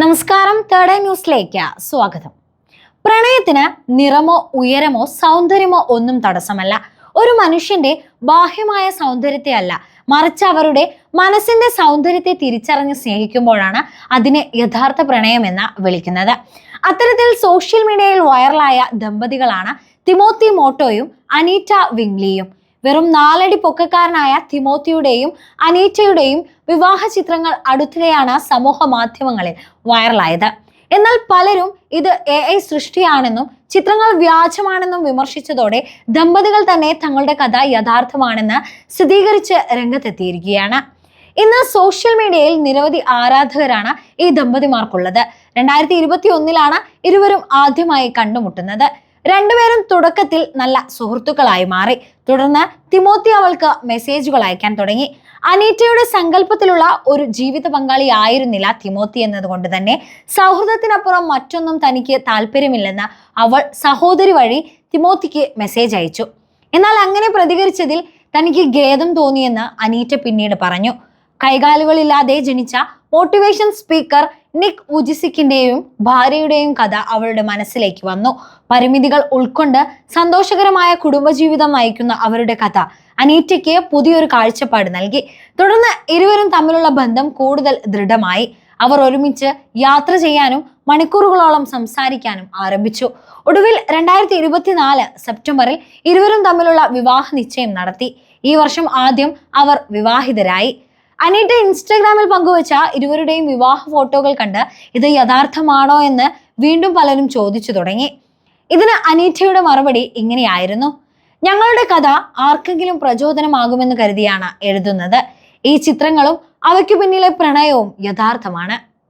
നമസ്കാരം തേർഡ് ന്യൂസിലേക്ക് സ്വാഗതം. പ്രണയത്തിന് നിറമോ ഉയരമോ സൗന്ദര്യമോ ഒന്നും തടസ്സമല്ല. ഒരു മനുഷ്യന്റെ ബാഹ്യമായ സൗന്ദര്യത്തെ അല്ല മറിച്ച് അവരുടെ മനസ്സിന്റെ സൗന്ദര്യത്തെ തിരിച്ചറിഞ്ഞ് സ്നേഹിക്കുമ്പോഴാണ് അതിനെ യഥാർത്ഥ പ്രണയം എന്ന് വിളിക്കുന്നത്. അത്തരത്തിൽ സോഷ്യൽ മീഡിയയിൽ വൈറലായ ദമ്പതികളാണ് തിമോത്തി മോട്ടോയും അനീറ്റ വിംഗ്ലിയും. വെറും നാലടി പൊക്കക്കാരനായ തിമോത്തിയുടെയും അനീച്ചയുടെയും വിവാഹ ചിത്രങ്ങൾ അടുത്തിടെയാണ് സമൂഹ മാധ്യമങ്ങളിൽ വൈറലായത്. എന്നാൽ പലരും ഇത് എ ഐ സൃഷ്ടിയാണെന്നും ചിത്രങ്ങൾ വ്യാജമാണെന്നും വിമർശിച്ചതോടെ ദമ്പതികൾ തന്നെ തങ്ങളുടെ കഥ യഥാർത്ഥമാണെന്ന് സ്ഥിരീകരിച്ച് രംഗത്തെത്തിയിരിക്കുകയാണ്. ഇന്ന് സോഷ്യൽ മീഡിയയിൽ നിരവധി ആരാധകരാണ് ഈ ദമ്പതിമാർക്കുള്ളത്. രണ്ടായിരത്തി ഇരുപത്തി ഒന്നിലാണ് ഇരുവരും ആദ്യമായി കണ്ടുമുട്ടുന്നത്. രണ്ടുപേരും തുടക്കത്തിൽ നല്ല സുഹൃത്തുക്കളായി മാറി. തുടർന്ന് തിമോത്തി അവൾക്ക് മെസ്സേജുകൾ അയക്കാൻ തുടങ്ങി. അനീറ്റയുടെ സങ്കല്പത്തിലുള്ള ഒരു ജീവിത പങ്കാളി ആയിരുന്നില്ല തിമോത്തി എന്നതുകൊണ്ട് തന്നെ. സൗഹൃദത്തിനപ്പുറം മറ്റൊന്നും തനിക്ക് താല്പര്യമില്ലെന്ന് അവൾ സഹോദരി വഴി തിമോത്തിക്ക് മെസ്സേജ് അയച്ചു. എന്നാൽ അങ്ങനെ പ്രതികരിച്ചതിൽ തനിക്ക് ഖേദം തോന്നിയെന്ന് അനീറ്റ പിന്നീട് പറഞ്ഞു. കൈകാലുകളില്ലാതെ ജനിച്ച മോട്ടിവേഷൻ സ്പീക്കർ നിക് ഉജിസിക്കിന്റെയും ഭാര്യയുടെയും കഥ അവളുടെ മനസ്സിലേക്ക് വന്നു. പരിമിതികൾ ഉൾക്കൊണ്ട് സന്തോഷകരമായ കുടുംബജീവിതം നയിക്കുന്ന അവരുടെ കഥ അനീറ്റയ്ക്ക് പുതിയൊരു കാഴ്ചപ്പാട് നൽകി. തുടർന്ന് ഇരുവരും തമ്മിലുള്ള ബന്ധം കൂടുതൽ ദൃഢമായി. അവർ ഒരുമിച്ച് യാത്ര ചെയ്യാനും മണിക്കൂറുകളോളം സംസാരിക്കാനും ആരംഭിച്ചു. ഒടുവിൽ രണ്ടായിരത്തി ഇരുപത്തിനാല് സെപ്റ്റംബറിൽ ഇരുവരും തമ്മിലുള്ള വിവാഹ നിശ്ചയം നടത്തി. ഈ വർഷം ആദ്യം അവർ വിവാഹിതരായി. അനീറ്റ ഇൻസ്റ്റഗ്രാമിൽ പങ്കുവച്ച ഇരുവരുടെയും വിവാഹ ഫോട്ടോകൾ കണ്ട് ഇത് യഥാർത്ഥമാണോ എന്ന് വീണ്ടും പലരും ചോദിച്ചു തുടങ്ങി. ഇതിന് അനീറ്റയുടെ മറുപടി ഇങ്ങനെയായിരുന്നു. ഞങ്ങളുടെ കഥ ആർക്കെങ്കിലും പ്രചോദനമാകുമെന്ന് കരുതിയാണ് എഴുതുന്നത്. ഈ ചിത്രങ്ങളും അവയ്ക്കു പിന്നിലെ പ്രണയവും യഥാർത്ഥമാണ്.